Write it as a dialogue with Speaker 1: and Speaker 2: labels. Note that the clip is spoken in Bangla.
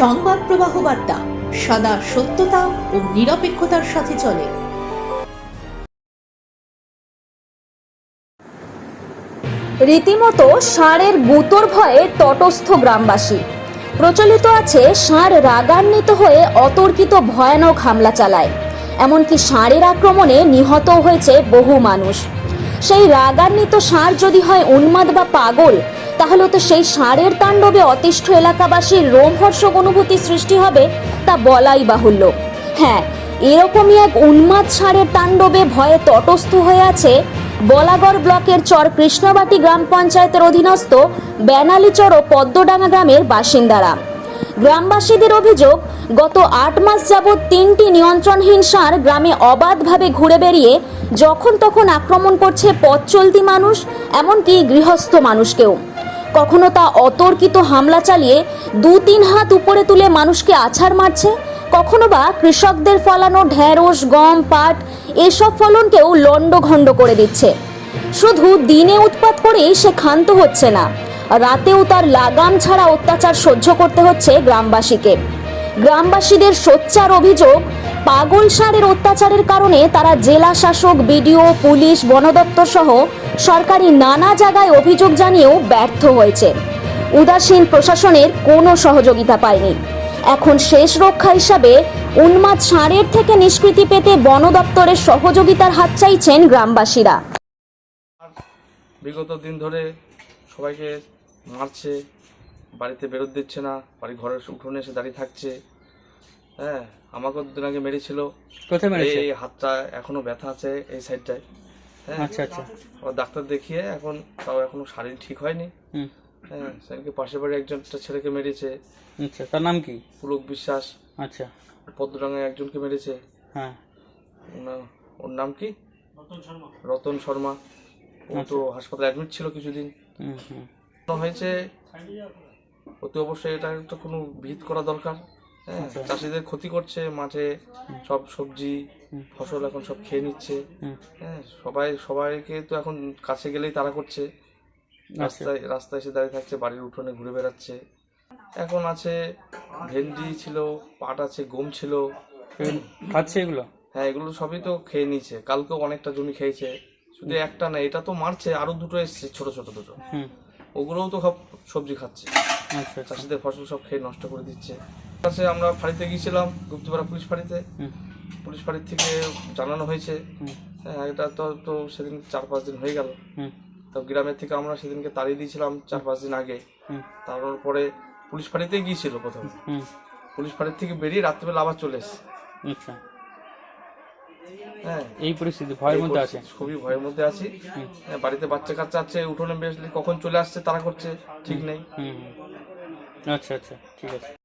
Speaker 1: সংবাদ প্রবাহ বার্তা, সদা সত্যতা ও নিরপেক্ষতার সাথে চলে।
Speaker 2: রীতিমতো ষাঁড়ের গুতোর ভয়ে তটস্থ গ্রামবাসী। প্রচলিত আছে ষাঁড় রাগান্বিত হয়ে অতর্কিত ভয়ানক হামলা চালায়। এমনকি ষাঁড়ের আক্রমণে নিহত হয়েছে বহু মানুষ। সেই রাগান্বিত ষাঁড় যদি হয় উন্মাদ বা পাগল তাহলে তো সেই ষাঁড়ের তাণ্ডবে অতিষ্ঠ এলাকাবাসীর রোমহর্ষক অনুভূতি সৃষ্টি হবে তা বলাই বাহুল্য। হ্যাঁ এরকমই এক উন্মাদ ষাঁড়ের তাণ্ডবে ভয়ে তটস্থ হয়ে আছে বলাগড় ব্লকের চর কৃষ্ণবাটি গ্রাম পঞ্চায়েতের অধীনস্থ বেনালীচর ও পদ্মডাঙ্গা গ্রামের বাসিন্দারা। গ্রামবাসীদের অভিযোগ, গত আট মাস যাবৎ তিনটি নিয়ন্ত্রণহীন ষাঁড় গ্রামে অবাধভাবে ঘুরে বেরিয়ে যখন তখন আক্রমণ করছে পথ চলতি মানুষ, এমনকি গৃহস্থ মানুষকেও। কখনো তা অতর্কিত হামলা চালিয়ে দু তিন হাত উপরে তুলে মানুষকে আছাড় মারছে? কখনো বা কৃষকদের ফলানো ঢেঁড়স, গম, পাট, এসব ফলনকেও লণ্ডঘণ্ড করে দিচ্ছে। শুধু দিনে উৎপাত করেই সে ক্ষান্ত হচ্ছে না। রাতেও তার লাগাম ছাড়া অত্যাচার সহ্য করতে হচ্ছে গ্রামবাসীকে। গ্রামবাসীদের সোচ্চার অভিযোগ, পাগল ষাঁড়ের অত্যাচারের কারণে তারা জেলা শাসক বিডিও, পুলিশ বন দপ্তর সহ সরকারি নানা জায়গায় অভিযোগ জানিয়েও ব্যর্থ হয়েছে। উদাসীন প্রশাসনের কোনো সহযোগিতা পায়নি। এখন শেষ রক্ষা হিসাবে উন্মাদ ষাঁড়ের থেকে নিষ্কৃতি পেতে বন দপ্তরের সহযোগিতার হাত চাইছেন গ্রামবাসীরা।
Speaker 3: বিগত দিন ধরে সবাইকে মারছে বাড়িতে বেরোতে দিচ্ছে না বাড়ি ঘরের উঠোনে এসে দাঁড়িয়ে থাকছে। হ্যাঁ আমাকেও দুদিন আগে মেরেছিল।
Speaker 4: কোথায় মেরেছে?
Speaker 3: এই হাতটা এখনও ব্যথা আছে এই সাইডটায়
Speaker 4: আচ্ছা আচ্ছা।
Speaker 3: আবার ডাক্তার দেখিয়ে এখন তাও এখনও শারীর ঠিক হয়নি।
Speaker 4: হুম।
Speaker 3: হ্যাঁ সেদিনকে পাশের বাড়ি একজন একটা ছেলেকে মেরেছে।
Speaker 4: আচ্ছা তার নাম কি?
Speaker 3: পুলক বিশ্বাস।
Speaker 4: আচ্ছা।
Speaker 3: পদ্মডাঙ্গায় একজনকে মেরেছে।
Speaker 4: হ্যাঁ।
Speaker 3: ওর নাম কি? রতন শর্মা। ও তো হাসপাতালে অ্যাডমিট ছিল কিছুদিন।
Speaker 4: হুম হুম।
Speaker 3: হয়েছে অতি অবশ্যই এটা একটা কোনো ভিত করা দরকার। হ্যাঁ চাষিদের ক্ষতি করছে মাঠে সব সবজি ফসল এখন সব খেয়ে নিচ্ছে। হ্যাঁ সবাই সবাইকে তো এখন কাছে গেলেই তারা করছে। রাস্তায় রাস্তায় এসে দাঁড়িয়ে থাকছে বাড়ির উঠোনে ঘুরে বেড়াচ্ছে। এখন আছে ভেন্ডি ছিল পাট আছে গম ছিল।
Speaker 4: খাচ্ছে এগুলো?
Speaker 3: হ্যাঁ এগুলো সবই তো খেয়ে নিয়েছে। কালকেও অনেকটা জমি খেয়েছে। শুধু একটা না এটা তো মারছে আরও দুটো এসছে ছোট ছোট দুটো। ওগুলোও তো সব সবজি খাচ্ছে।
Speaker 4: আচ্ছা আচ্ছা।
Speaker 3: চাষিদের ফসল সব খেয়ে নষ্ট করে দিচ্ছে। কাছে আমরা ফাঁড়িতে গিয়েছিলাম গুপ্তপাড়া পুলিশ ফাঁড়িতে। পুলিশ ফাঁড়ির থেকে জানানো হয়েছে। হ্যাঁ এটা তো তো সেদিন চার পাঁচ দিন হয়ে গেল। তো গ্রামের থেকে আমরা সেদিনকে তাড়িয়ে দিয়েছিলাম চার পাঁচ দিন আগে। তারপর পরে পুলিশ ফাঁড়িতেই গিয়েছিল প্রথমে। পুলিশ ফাঁড়ির থেকে বেরিয়ে রাত্রিবেলা আবার চলে এসছে।
Speaker 4: আচ্ছা।
Speaker 3: হ্যাঁ।
Speaker 4: এই পরিস্থিতি ভয়ের মধ্যে আছে?
Speaker 3: খুবই ভয়ের মধ্যে আছি। হ্যাঁ, বাড়িতে বাচ্চা কাচ্চা আছে উঠোনে বেসলে কখন চলে আসছে তারা করছে ঠিক নেই।
Speaker 4: আচ্ছা আচ্ছা ঠিক আছে।